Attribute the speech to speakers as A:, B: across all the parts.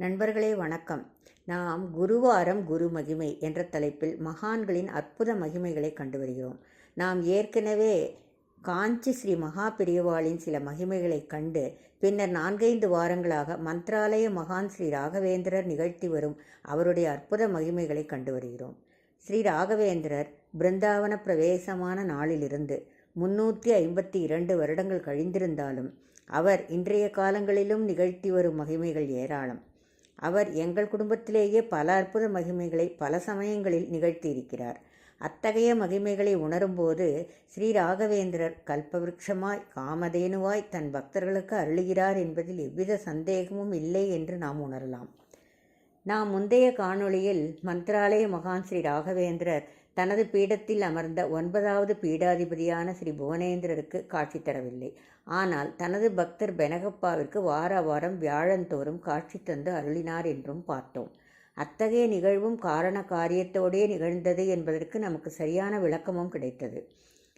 A: நண்பர்களே வணக்கம். நாம் குருவாரம் குரு மகிமை என்ற தலைப்பில் மகான்களின் அற்புத மகிமைகளை கண்டு வருகிறோம். நாம் ஏற்கனவே காஞ்சி ஸ்ரீ மகா பெரியவாளின் சில மகிமைகளை கண்டு பின்னர் நான்கைந்து வாரங்களாக மந்த்ராலய மகான் ஸ்ரீ ராகவேந்திரர் நிகழ்த்தி வரும் அவருடைய அற்புத மகிமைகளை கண்டு வருகிறோம். ஸ்ரீ ராகவேந்திரர் பிருந்தாவன பிரவேசமான நாளிலிருந்து முன்னூற்றி ஐம்பத்தி இரண்டு வருடங்கள் கழிந்திருந்தாலும் அவர் இன்றைய காலங்களிலும் நிகழ்த்தி வரும் மகிமைகள் ஏராளம். அவர் எங்கள் குடும்பத்திலேயே பல அற்புத மகிமைகளை பல சமயங்களில் நிகழ்த்தியிருக்கிறார். அத்தகைய மகிமைகளை உணரும்போது ஸ்ரீ ராகவேந்திரர் கல்பவிருட்சமாய் காமதேனுவாய் தன் பக்தர்களுக்கு அருளுகிறார் என்பதில் எவ்வித சந்தேகமும் இல்லை என்று நாம் உணரலாம். நாம் முந்தைய காணொளியில் மந்திராலய மகான் ஸ்ரீ ராகவேந்திரர் தனது பீடத்தில் அமர்ந்த ஒன்பதாவது பீடாதிபதியான ஸ்ரீ புவனேந்திரருக்கு காட்சி தரவில்லை. ஆனால் தனது பக்தர் பெனகப்பாவிற்கு வார வாரம் வியாழந்தோறும் காட்சி தந்து அருளினார் என்றும் பார்த்தோம். அத்தகைய நிகழ்வும் காரண காரியத்தோடே நிகழ்ந்தது என்பதற்கு நமக்கு சரியான விளக்கமும் கிடைத்தது.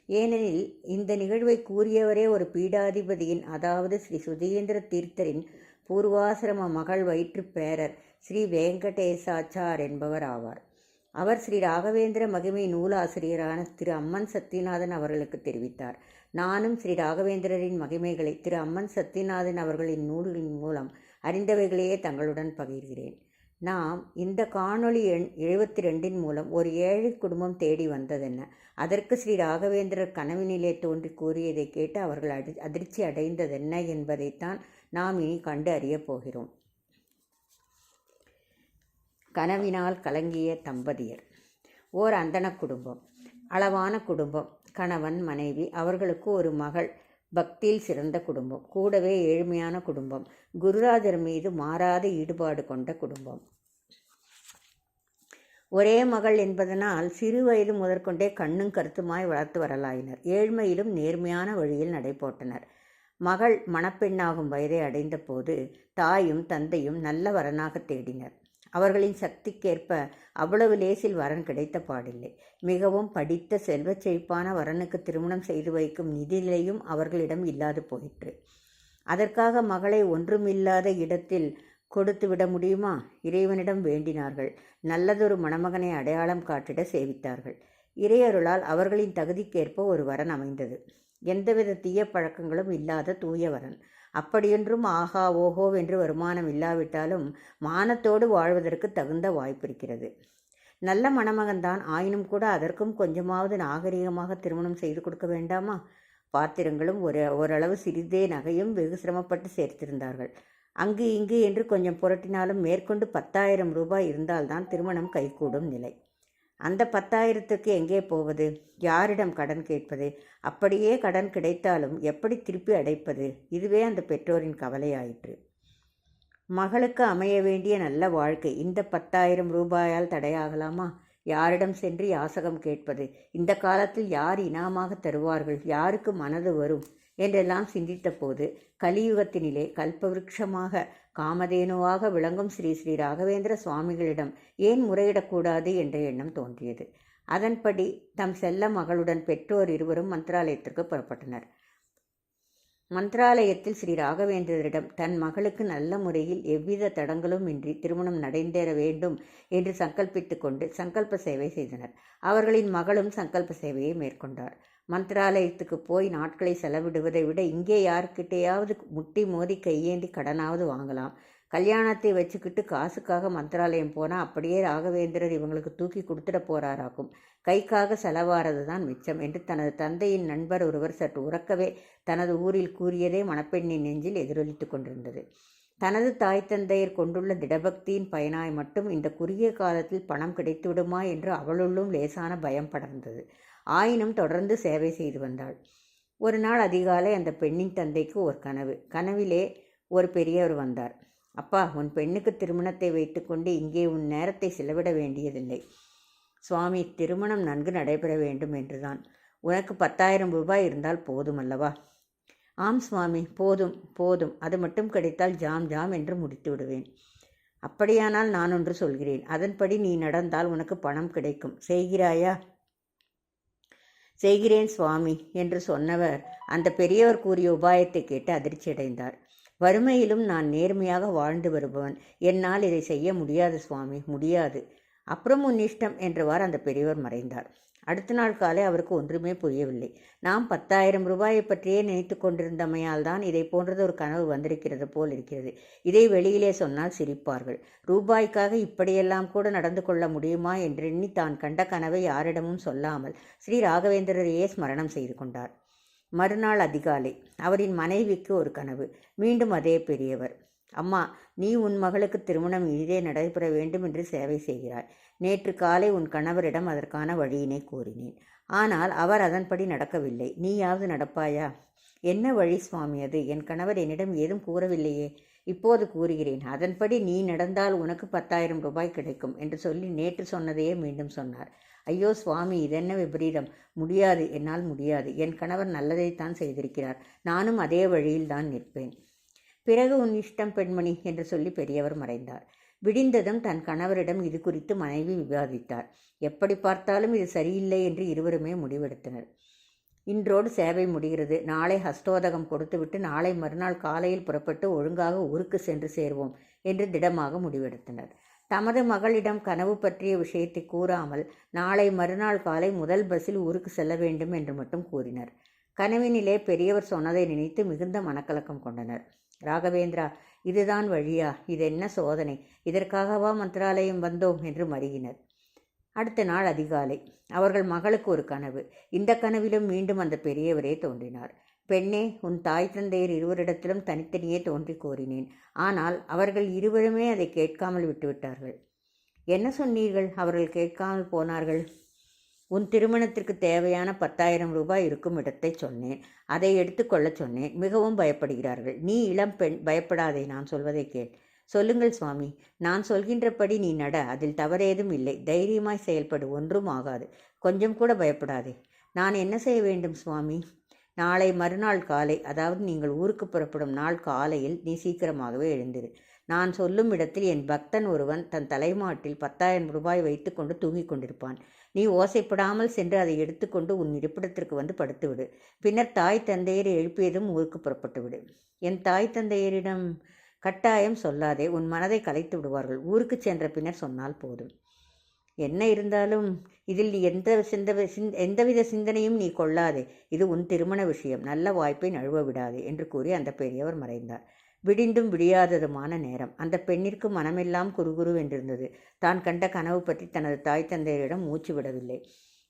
A: ஏனெனில் இந்த நிகழ்வை கூறியவரே ஒரு பீடாதிபதியின் அதாவது ஸ்ரீ சுதீந்திர தீர்த்தரின் பூர்வாசிரம மகள் வயிற்றுப் பேரர் ஸ்ரீ வெங்கடேசாச்சார் என்பவர் ஆவார். அவர் ஸ்ரீ ராகவேந்திர மகிமை நூலாசிரியரான திரு அம்மன் சத்யநாதன் அவர்களுக்கு தெரிவித்தார். நானும் ஸ்ரீ ராகவேந்திரரின் மகிமைகளை திரு அம்மன் சத்யநாதன் அவர்களின் நூல்களின் மூலம் அறிந்தவைகளையே தங்களுடன் பகிர்கிறேன். நாம் இந்த காணொளி எண் எழுபத்தி ரெண்டின் மூலம் ஒரு ஏழை குடும்பம் தேடி வந்ததென்ன? அதற்கு ஸ்ரீ ராகவேந்திரர் கனவினிலே தோன்றி கூறியதை கேட்டு அவர்கள் அடி அதிர்ச்சி அடைந்ததென்ன என்பதைத்தான் நாம் இனி கண்டு அறியப் போகிறோம். கனவினால் கலங்கிய தம்பதியர். ஓர் அந்தன குடும்பம். அளவான குடும்பம். கணவன் மனைவி. அவர்களுக்கு ஒரு மகள். பக்தியில் சிறந்த குடும்பம். கூடவே ஏழ்மையான குடும்பம். குருராஜர் மீது மாறாத ஈடுபாடு கொண்ட குடும்பம். ஒரே மகள் என்பதனால் சிறு வயது முதற்கொண்டே கண்ணும் கருத்துமாய் வளர்த்து வரலாயினர். ஏழ்மையிலும் நேர்மையான வழியில் நடைபோட்டனர். மகள் மணப்பெண்ணாகும் வயதை அடைந்த போது தாயும் தந்தையும் நல்ல வரனாக தேடினர். அவர்களின் சக்திக்கேற்ப அவ்வளவு லேசில் வரன் கிடைத்த பாடில்லை. மிகவும் படித்த செல்வச் செழிப்பான வரனுக்கு திருமணம் செய்து வைக்கும் நிதிநிலையும் அவர்களிடம் இல்லாது போயிற்று. அதற்காக மகளை ஒன்றுமில்லாத இடத்தில் கொடுத்து விட முடியுமா? இறைவனிடம் வேண்டினார்கள். நல்லதொரு மணமகனை அடையாளம் காட்டிட சேவித்தார்கள். இறையருளால் அவர்களின் தகுதிக்கேற்ப ஒரு வரன் அமைந்தது. எந்தவித தீய பழக்கங்களும் இல்லாத தூய வரன். அப்படியென்றும் ஆஹா ஓஹோ என்று வருமானம் இல்லாவிட்டாலும் மானத்தோடு வாழ்வதற்கு தகுந்த வாய்ப்பிருக்கிறது நல்ல மணமகன்தான். ஆயினும் கூட அதற்கும் கொஞ்சமாவது நாகரிகமாக திருமணம் செய்து கொடுக்க வேண்டாமா? பாத்திரங்களும் ஒரு ஓரளவு சிறிதே நகையும் வெகு சிரமப்பட்டு சேர்த்திருந்தார்கள். அங்கு இங்கு என்று கொஞ்சம் புரட்டினாலும் மேற்கொண்டு பத்தாயிரம் ரூபாய் இருந்தால்தான் திருமணம் கைகூடும் நிலை. அந்த பத்தாயிரத்துக்கு எங்கே போவது? யாரிடம் கடன் கேட்பது? அப்படியே கடன் கிடைத்தாலும் எப்படி திருப்பி அடைப்பது? இதுவே அந்த பெற்றோரின் கவலையாயிற்று. மகளுக்கு அமைய வேண்டிய நல்ல வாழ்க்கை இந்த பத்தாயிரம் ரூபாயால் தடையாகலாமா? யாரிடம் சென்று யாசகம் கேட்பது? இந்த காலத்தில் யார் இனாமாக தருவார்கள்? யாருக்கு மனது வரும்? என்றெல்லாம் சிந்தித்த போது கலியுகத்தினிலே கல்பவிருட்சமாக காமதேனுவாக விளங்கும் ஸ்ரீ ஸ்ரீ ராகவேந்திர சுவாமிகளிடம் ஏன் முறையிடக்கூடாது என்ற எண்ணம் தோன்றியது. அதன்படி தம் செல்ல மகளுடன் பெற்றோர் இருவரும் மந்திராலயத்திற்கு புறப்பட்டனர். மந்திராலயத்தில் ஸ்ரீ ராகவேந்திரரிடம் தன் மகளுக்கு நல்ல முறையில் எவ்வித தடங்களும் இன்றி திருமணம் நடைந்தேற வேண்டும் என்று சங்கல்பித்து கொண்டு சங்கல்ப சேவை செய்தனர். அவர்களின் மகளும் சங்கல்ப சேவையை மேற்கொண்டார். மந்திராலயத்துக்கு போய் நாட்களை செலவிடுவதை விட இங்கே யாருக்கிட்டேயாவது முட்டி மோதி கையேந்தி கடனாவது வாங்கலாம். கல்யாணத்தை வச்சுக்கிட்டு காசுக்காக மந்திராலயம் போனால் அப்படியே ராகவேந்திரர் இவங்களுக்கு தூக்கி கொடுத்துட போறாராக்கும். கைக்காக செலவாறது தான் மிச்சம் என்று தனது தந்தையின் நண்பர் ஒருவர் சற்று உறக்கவே தனது ஊரில் கூறியதே மணப்பெண்ணின் நெஞ்சில் எதிரொலித்து கொண்டிருந்தது. தனது தாய் தந்தையர் கொண்டுள்ள திடபக்தியின் பயனாய் மட்டும் இந்த குறுகிய காலத்தில் பணம் கிடைத்துவிடுமா என்று அவளுள்ளும் லேசான பயம் படர்ந்தது. ஆயினும் தொடர்ந்து சேவை செய்து வந்தாள். ஒரு நாள் அதிகாலை அந்த பெண்ணின் தந்தைக்கு ஒரு கனவு. கனவிலே ஒரு பெரியவர் வந்தார். அப்பா உன் பெண்ணுக்கு திருமணத்தை வைத்துக்கொண்டு இங்கே உன் நேரத்தை செலவிட வேண்டியதில்லை. சுவாமி திருமணம் நன்கு நடைபெற வேண்டும் என்றுதான். உனக்கு பத்தாயிரம் ரூபாய் இருந்தால் போதும் அல்லவா? ஆம் சுவாமி போதும் போதும். அது மட்டும் கிடைத்தால் ஜாம் ஜாம் என்று முடித்து விடுவேன். அப்படியானால் நான் ஒன்று சொல்கிறேன். அதன்படி நீ நடந்தால் உனக்கு பணம் கிடைக்கும். செய்கிறாயா? செய்கிறேன் சுவாமி என்று சொன்னவர் அந்த பெரியவர் கூறிய உபாயத்தை கேட்டு அதிர்ச்சியடைந்தார். வறுமையிலும் நான் நேர்மையாக வாழ்ந்து வருபவன். என்னால் இதை செய்ய முடியாது சுவாமி முடியாது. அப்புறம் உன் இஷ்டம் என்றவாறு அந்த பெரியவர் மறைந்தார். அடுத்த நாள் காலை அவருக்கு ஒன்றுமே புரியவில்லை. நாம் பத்தாயிரம் ரூபாயை பற்றியே நினைத்து கொண்டிருந்தமையால் தான் இதை போன்றது ஒரு கனவு வந்திருக்கிறது போல் இருக்கிறது. இதை வெளியிலே சொன்னால் சிரிப்பார்கள். ரூபாய்க்காக இப்படியெல்லாம் கூட நடந்து கொள்ள முடியுமா? என்று எண்ணி தான் கண்ட கனவை யாரிடமும் சொல்லாமல் ஸ்ரீ ராகவேந்திரரையே ஸ்மரணம் செய்து கொண்டார். மறுநாள் அதிகாலை அவரின் மனைவிக்கு ஒரு கனவு. மீண்டும் அதே பெரியவர். அம்மா நீ உன் மகளுக்கு திருமணம் இனிதே நடைபெற வேண்டும் என்று சேவை செய்கிறாய். நேற்று காலை உன் கணவரிடம் அதற்கான வழியினை கூறினேன். ஆனால் அவர் அதன்படி நடக்கவில்லை. நீயாவது நடப்பாயா? என்ன வழி சுவாமி அது? என் கணவர் என்னிடம் ஏதும் கூறவில்லையே. இப்போது கூறுகிறேன். அதன்படி நீ நடந்தால் உனக்கு பத்தாயிரம் ரூபாய் கிடைக்கும் என்று சொல்லி நேற்று சொன்னதையே மீண்டும் சொன்னார். ஐயோ சுவாமி இதென்ன விபரீதம்? முடியாது. என்னால் முடியாது. என் கணவர் நல்லதைத்தான் செய்திருக்கிறார். நானும் அதே வழியில் நிற்பேன். பிறகு உன் இஷ்டம் பெண்மணி என்று சொல்லி பெரியவர் மறைந்தார். விடிந்ததும் தன் கணவரிடம் இது குறித்து மனைவி விவாதித்தார் எப்படி பார்த்தாலும் இது சரியில்லை என்று இருவருமே முடிவெடுத்தனர். இன்றோடு சேவை முடிகிறது. நாளை ஹஸ்தோதகம் கொடுத்துவிட்டு நாளை மறுநாள் காலையில் புறப்பட்டு ஒழுங்காக ஊருக்கு சென்று சேர்வோம் என்று திடமாக முடிவெடுத்தனர். தமது மகளிடம் கனவு பற்றிய விஷயத்தை கூறாமல் நாளை மறுநாள் காலை முதல் பஸ்ஸில் ஊருக்கு செல்ல வேண்டும் என்று மட்டும் கூறினர். கனவினிலே பெரியவர் சொன்னதை நினைத்து மிகுந்த மனக்கலக்கம் கொண்டனர். ராகவேந்திரா இதுதான் வழியா? இது என்ன சோதனை? இதற்காகவா மந்திராலயம் வந்தோம்? என்று மருகினர் அடுத்த நாள் அதிகாலை. அவர்கள் மகளுக்கு ஒரு கனவு. இந்த கனவிலும் மீண்டும் அந்த பெரியவரே தோன்றினார். பெண்ணே உன் தாய் தந்தையர் இருவரிடத்திலும் தனித்தனியே தோன்றி கோரினேன். ஆனால் அவர்கள் இருவருமே அதை கேட்காமல் விட்டுவிட்டார்கள். என்ன சொன்னீர்கள்? அவர்கள் கேட்காமல் போனார்கள். உன் திருமணத்திற்கு தேவையான பத்தாயிரம் ரூபாய் இருக்கும் இடத்தை சொன்னேன். அதை எடுத்துக்கொள்ள சொன்னேன். மிகவும் பயப்படுகிறார்கள். நீ இளம் பெண் பயப்படாதே நான் சொல்வதை கேள். சொல்லுங்கள் சுவாமி. நான் சொல்கின்றபடி நீ நட. அதில் தவறேதும் இல்லை. தைரியமாய் செயல்படு. ஒன்றும் ஆகாது. கொஞ்சம் கூட பயப்படாதே. நான் என்ன செய்ய வேண்டும் சுவாமி? நாளை மறுநாள் காலை அதாவது நீங்கள் ஊருக்கு புறப்படும் நாள் காலையில் நீ சீக்கிரமாகவே எழுந்திரு. நான் சொல்லும் இடத்தில் என் பக்தன் ஒருவன் தன் தலைமாட்டில் பத்தாயிரம் ரூபாய் வைத்துக்கொண்டு தூங்கிக் கொண்டிருப்பான். நீ ஓசைப்படாமல் சென்று அதை எடுத்துக்கொண்டு உன் இருப்பிடத்திற்கு வந்து படுத்துவிடு. பின்னர் தாய் தந்தையர் எழுப்பியதும் ஊருக்கு புறப்பட்டு விடு என் தாய் தந்தையரிடம் கட்டாயம் சொல்லாதே உன் மனதை கலைத்து விடுவார்கள். ஊருக்கு சென்ற பின்னர் சொன்னால் போதும். என்ன இருந்தாலும் இதில் நீ எந்த சிந்த எந்தவித சிந்தனையும் நீ கொள்ளாதே. இது உன் திருமண விஷயம். நல்ல வாய்ப்பை நழுவ விடாதே என்று கூறி அந்த பெரியவர் மறைந்தார். விடிந்தும் விடியாததுமான நேரம். அந்த பெண்ணிற்கு மனமெல்லாம் குறுகுருவென்றிருந்தது தான் கண்ட கனவு பற்றி தனது தாய் தந்தையரிடம் மூச்சு விடவில்லை.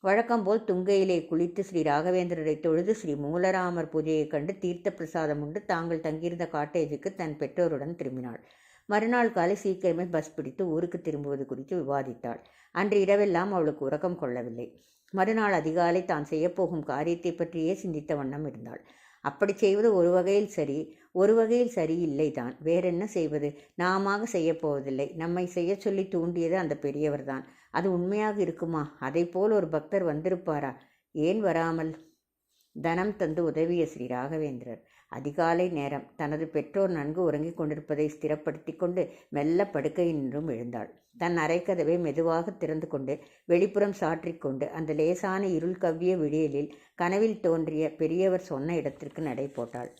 A: வழக்கம்போல் துங்கையிலே குளித்து ஸ்ரீ ராகவேந்திரரை தொழுது ஸ்ரீ மூலராமர் பூஜையைக் கண்டு தீர்த்த பிரசாதம் உண்டு தாங்கள் தங்கியிருந்த காட்டேஜுக்கு தன் பெற்றோருடன் திரும்பினாள். மறுநாள் காலை சீக்கிரமே பஸ் பிடித்து ஊருக்கு திரும்புவது குறித்து விவாதித்தாள். அன்று இரவெல்லாம் அவளுக்கு உறக்கம் கொள்ளவில்லை. மறுநாள் அதிகாலை தான் செய்யப்போகும் காரியத்தை பற்றியே சிந்தித்த வண்ணம் இருந்தாள். அப்படி செய்வது ஒரு வகையில் சரி ஒரு வகையில் சரியில்லை தான். வேறென்ன செய்வது? நாம செய்யப்போவதில்லை நம்மை செய்ய சொல்லி தூண்டியது அந்த பெரியவர் தான். அது உண்மையாக இருக்குமா? அதை போல் ஒரு பக்தர் வந்திருப்பாரா? ஏன் வராமல்? தனம் தந்து உதவிய ஸ்ரீ ராகவேந்திரர். அதிகாலை நேரம் தனது பெற்றோர் நன்கு உறங்கிக் கொண்டிருப்பதை ஸ்திரப்படுத்தி கொண்டு மெல்ல படுக்கையினின்றும் எழுந்தாள். தன் அரைக்கதவை மெதுவாக திறந்து கொண்டு வெளிப்புறம் சாற்றிக்கொண்டு அந்த லேசான இருள் கவ்விய விடியலில் கனவில் தோன்றிய பெரியவர் சொன்ன இடத்திற்கு நடை போட்டாள்.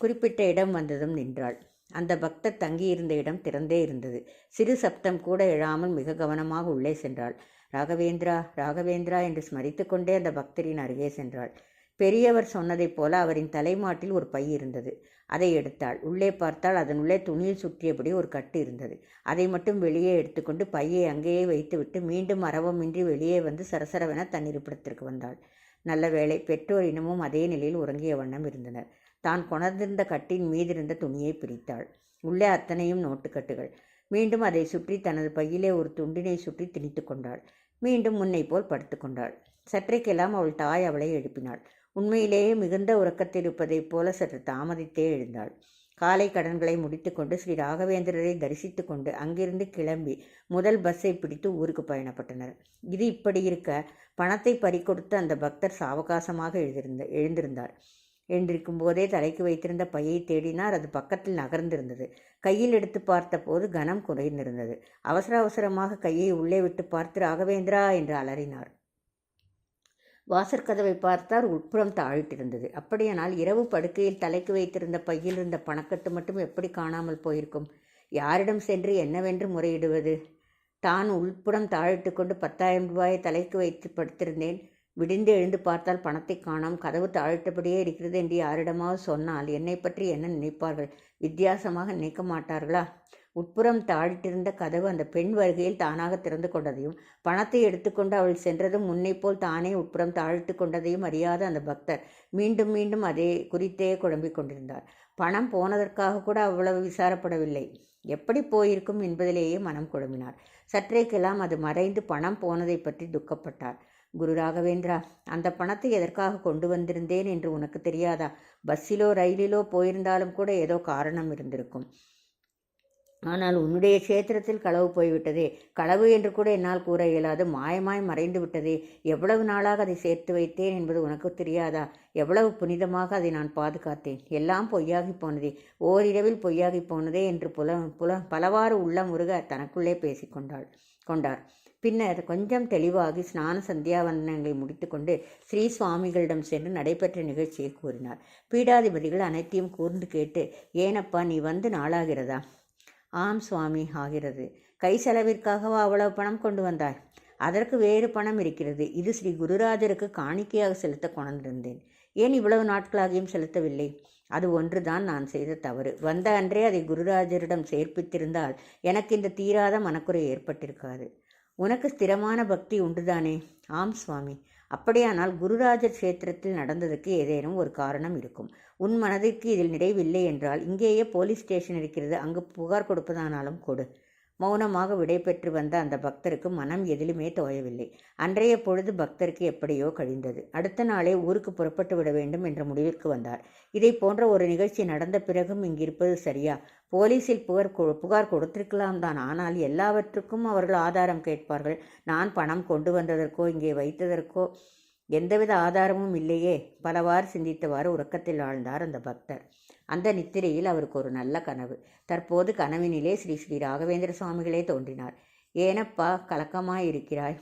A: குறிப்பிட்ட இடம் வந்ததும் நின்றாள். அந்த பக்தர் தங்கியிருந்த இடம் திறந்தே இருந்தது. சிறு சப்தம் கூட எழாமல் மிக கவனமாக உள்ளே சென்றாள். ராகவேந்திரா ராகவேந்திரா என்று ஸ்மரித்து கொண்டே அந்த பக்தரின் அருகே சென்றாள். பெரியவர் சொன்னதைப் போல அவரின் தலைமாட்டில் ஒரு பை இருந்தது. அதை எடுத்தாள். உள்ளே பார்த்தால் அதனுள்ளே துணியில் சுற்றியபடி ஒரு கட்டு இருந்தது. அதை மட்டும் வெளியே எடுத்துக்கொண்டு பையை அங்கேயே வைத்துவிட்டு மீண்டும் அரவமின்றி வெளியே வந்து சரசரவென தன் இருப்பிடத்திற்கு வந்தாள். நல்ல வேளை பெற்றோர் இனமும் அதே நிலையில் உறங்கிய வண்ணம் இருந்தனர். தான் கொணர்ந்திருந்த கட்டின் மீதிருந்த துணியை பிரித்தாள். உள்ளே அத்தனையும் நோட்டுக்கட்டுகள். மீண்டும் அதை சுற்றி தனது பையிலே ஒரு துண்டினை சுற்றி திணித்து கொண்டாள். மீண்டும் முன்னை போல் படுத்துக்கொண்டாள் சற்றைக்கெல்லாம் அவள் தாய் அவளை எழுப்பினாள். உண்மையிலேயே மிகுந்த உறக்கத்தில் இருப்பதைப் போல சற்று தாமதித்தே எழுந்தாள். காலை கடன்களை முடித்துக்கொண்டு ஸ்ரீ ராகவேந்திரரை தரிசித்து கொண்டு அங்கிருந்து கிளம்பி முதல் பஸ்ஸை பிடித்து ஊருக்கு பயணப்பட்டனர். இது இப்படி இருக்க பணத்தை பறிக்கொடுத்து அந்த பக்தர் சாவகாசமாக எழுதிருந்த எழுந்திருந்தார். எழுந்திருக்கும் போதே தலைக்கு வைத்திருந்த பையை தேடினார். அது பக்கத்தில் நகர்ந்திருந்தது. கையில் எடுத்து பார்த்தபோது கனம் குறைந்திருந்தது. அவசர அவசரமாக கையை உள்ளே விட்டு பார்த்து ராகவேந்திரா என்று அலறினார். வாசற்கதவை பார்த்தார் உட்புறம் தாழ்த்திருந்தது அப்படியானால் இரவு படுக்கையில் தலைக்கு வைத்திருந்த பையில் இருந்த பணக்கட்டு மட்டும் எப்படி காணாமல் போயிருக்கும்? யாரிடம் சென்று என்னவென்று முறையிடுவது? தான் உள்புறம் தாழிட்டு கொண்டு பத்தாயிரம் ரூபாயை தலைக்கு வைத்து படுத்திருந்தேன். விடிந்து எழுந்து பார்த்தால் பணத்தை காணாம். கதவு தாழ்த்தபடியே இருக்கிறது என்று யாரிடமாவது சொன்னால் என்னை பற்றி என்ன நினைப்பார்கள்? வித்தியாசமாக நினைக்க மாட்டார்களா? உட்புறம் தாழ்த்திருந்த கதவு அந்த பெண் வருகையில் தானாக திறந்து கொண்டதையும் பணத்தை எடுத்துக்கொண்டு அவள் சென்றதும் முன்னை போல் தானே உட்புறம் தாழ்த்து கொண்டதையும் அறியாத அந்த பக்தர் மீண்டும் மீண்டும் அதே குறித்தே குழம்பிக் கொண்டிருந்தார். பணம் போனதற்காக கூட அவ்வளவு விசாரப்படவில்லை. எப்படி போயிருக்கும் என்பதிலேயே மனம் குழம்பினார். சற்றேக்கெல்லாம் அது மறைந்து பணம் போனதை பற்றி துக்கப்பட்டார். குரு ராகவேந்திரா அந்த பணத்தை எதற்காக கொண்டு வந்திருந்தேன் என்று உனக்கு தெரியாதா? பஸ்ஸிலோ ரயிலிலோ போயிருந்தாலும் கூட ஏதோ காரணம் இருந்திருக்கும். ஆனால் உன்னுடைய கஷேத்திரத்தில் களவு போய்விட்டதே. களவு என்று கூட என்னால் கூற இயலாது. மாயமாய் மறைந்து விட்டதே. எவ்வளவு நாளாக அதை சேர்த்து வைத்தேன் என்பது உனக்கு தெரியாதா? எவ்வளவு புனிதமாக அதை நான் பாதுகாத்தேன். எல்லாம் பொய்யாகி போனதே. ஓரிரவில் பொய்யாகி போனதே என்று புல புல பலவாறு உள்ள முருக தனக்குள்ளே பேசிக்கொண்டாள் கொண்டார். பின்னர் கொஞ்சம் தெளிவாகி ஸ்நான சந்தியாவந்தனங்களை முடித்துக்கொண்டு ஸ்ரீ சுவாமிகளிடம் சென்று நடைபெற்ற நிகழ்ச்சியை கூறினார். பீடாதிபதிகள் அனைத்தையும் கூர்ந்து கேட்டு ஏனப்பா நீ வந்து நாளாகிறதா? ஆம் சுவாமி ஆகிறது. கை செலவிற்காகவா அவ்வளவு பணம் கொண்டு வந்தாய்? அதற்கு வேறு பணம் இருக்கிறது. இது ஸ்ரீ குருராஜருக்கு காணிக்கையாக செலுத்த கொண்டிருந்தேன் ஏன் இவ்வளவு நாட்களாகியும் செலுத்தவில்லை? அது ஒன்றுதான் நான் செய்த தவறு. வந்த அன்றே அதை குருராஜரிடம் சேர்ப்பித்திருந்தால் எனக்கு இந்த தீராத மனக்குறை ஏற்பட்டிருக்காது. உனக்கு ஸ்திரமான பக்தி உண்டுதானே? ஆம் சுவாமி. அப்படியானால் குருராஜர் கஷேத்திரத்தில் நடந்ததுக்கு ஏதேனும் ஒரு காரணம் இருக்கும். உன் மனதிற்கு இதில் நிறைவில்லை என்றால் இங்கேயே போலீஸ் ஸ்டேஷன் இருக்கிறது. அங்கு புகார் கொடுப்பதானாலும் கொடு. மௌனமாக விடைபெற்று வந்த அந்த பக்தருக்கு மனம் எதிலுமே தோயவில்லை. அன்றைய பொழுது பக்தருக்கு எப்படியோ கழிந்தது. அடுத்த நாளே ஊருக்கு புறப்பட்டு விட வேண்டும் என்ற முடிவிற்கு வந்தார். இதை போன்ற ஒரு நிகழ்ச்சி நடந்த பிறகும் இங்கிருப்பது சரியா? போலீஸில் புகார் புகார் கொடுத்திருக்கலாம் தான். ஆனால் எல்லாவற்றுக்கும் அவர்கள் ஆதாரம் கேட்பார்கள். நான் பணம் கொண்டு வந்ததற்கோ இங்கே வைத்ததற்கோ எந்தவித ஆதாரமும் இல்லையே. பலவாறு சிந்தித்தவாறு உறக்கத்தில் ஆழ்ந்தார் அந்த பக்தர். அந்த நித்திரையில் அவருக்கு ஒரு நல்ல கனவு. தற்போது கனவினிலே ஸ்ரீ ஸ்ரீ ராகவேந்திர சுவாமிகளே தோன்றினார். ஏனப்பா கலக்கமாக இருக்கிறாய்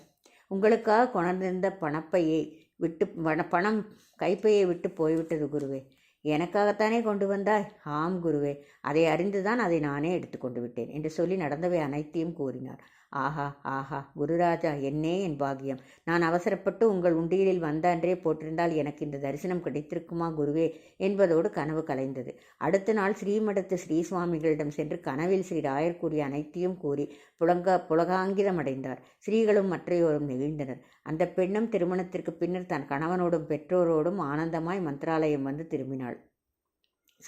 A: உங்களுக்காக கொணர்ந்திருந்த பணப்பையை விட்டு பணம் கைப்பையை விட்டு போய்விட்டது குருவே. எனக்காகத்தானே கொண்டு வந்தாய்? ஆம் குருவே. அதை அறிந்துதான் அதை நானே எடுத்துக்கொண்டு விட்டேன் என்று சொல்லி நடந்தவை அனைத்தையும் கூறினார். ஆஹா ஆஹா குருராஜா என்னே என் பாகியம் நான் அவசரப்பட்டு உங்கள் உண்டியலில் வந்தான்றே போட்டிருந்தால் எனக்கு இந்த தரிசனம் கிடைத்திருக்குமா குருவே என்பதோடு கனவு கலைந்தது. அடுத்த நாள் ஸ்ரீமடத்து ஸ்ரீ சுவாமிகளிடம் சென்று கனவில் ஸ்ரீ ராயர் கூறிய அனைத்தையும் கூறி புலங்க புலகாங்கிதம் அடைந்தார் ஸ்ரீகளும் மற்றையோரும் நெகிழ்ந்தனர். அந்த பெண்ணும் திருமணத்திற்கு பின்னர் தன் கணவனோடும் பெற்றோரோடும் ஆனந்தமாய் மந்திராலயம் வந்து திரும்பினாள்.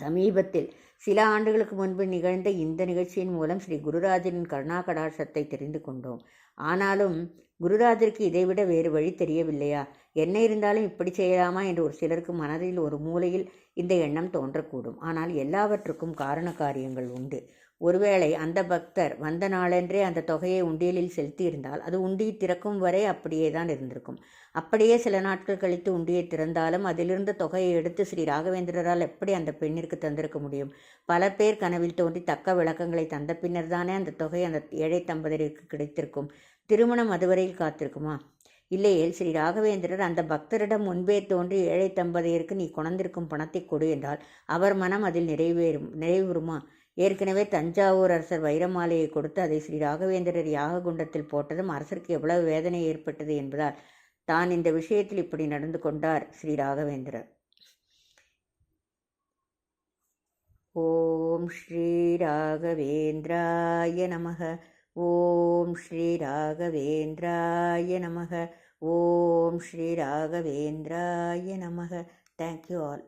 A: சமீபத்தில் சில ஆண்டுகளுக்கு முன்பு நிகழ்ந்த இந்த நிகழ்ச்சியின் மூலம் ஸ்ரீ குருராஜனின் கருணா கடாட்சத்தை தெரிந்து கொண்டோம். ஆனாலும் குருராஜருக்கு இதைவிட வேறு வழி தெரியவில்லையா? என்ன இருந்தாலும் இப்படி செய்யலாமா என்று ஒரு சிலருக்கு மனதில் ஒரு மூலையில் இந்த எண்ணம் தோன்றக்கூடும். ஆனால் எல்லாவற்றுக்கும் காரண காரியங்கள் உண்டு. ஒருவேளை அந்த பக்தர் வந்த நாளென்றே அந்த தொகையை உண்டியலில் செலுத்தியிருந்தால் அது உண்டியை திறக்கும் வரை அப்படியே தான் இருந்திருக்கும். அப்படியே சில நாட்கள் கழித்து உண்டியை திறந்தாலும் அதிலிருந்த தொகையை எடுத்து ஸ்ரீ ராகவேந்திரரால் எப்படி அந்த பெண்ணிற்கு தந்திருக்க முடியும்? பல பேர் கனவில் தோன்றி தக்க விளக்கங்களை தந்த பின்னர் தானே அந்த தொகை அந்த ஏழை தம்பதியருக்கு கிடைத்திருக்கும். திருமணம் அதுவரையில் காத்திருக்குமா? இல்லையேல் ஸ்ரீ ராகவேந்திரர் அந்த பக்தரிடம் முன்பே தோன்றி ஏழை தம்பதியருக்கு நீ கொணர்ந்திருக்கும் பணத்தை கொடு என்றால் அவர் மனம் அதில் நிறைவேறும் நிறைவுறுமா? ஏற்கனவே தஞ்சாவூர் அரசர் வைரமாலையை கொடுத்து அதை ஸ்ரீ ராகவேந்திரர் யாக குண்டத்தில் போட்டதும் அரசருக்கு எவ்வளவு வேதனை ஏற்பட்டது என்பதால் தான் இந்த விஷயத்தில் இப்படி நடந்து கொண்டார் ஸ்ரீ ராகவேந்திரர். ஓம் ஸ்ரீ ராகவேந்திராய நமக. ஓம் ஸ்ரீ ராகவேந்திராய நமக. ஓம் ஸ்ரீ ராகவேந்திராய நமக. Thank you all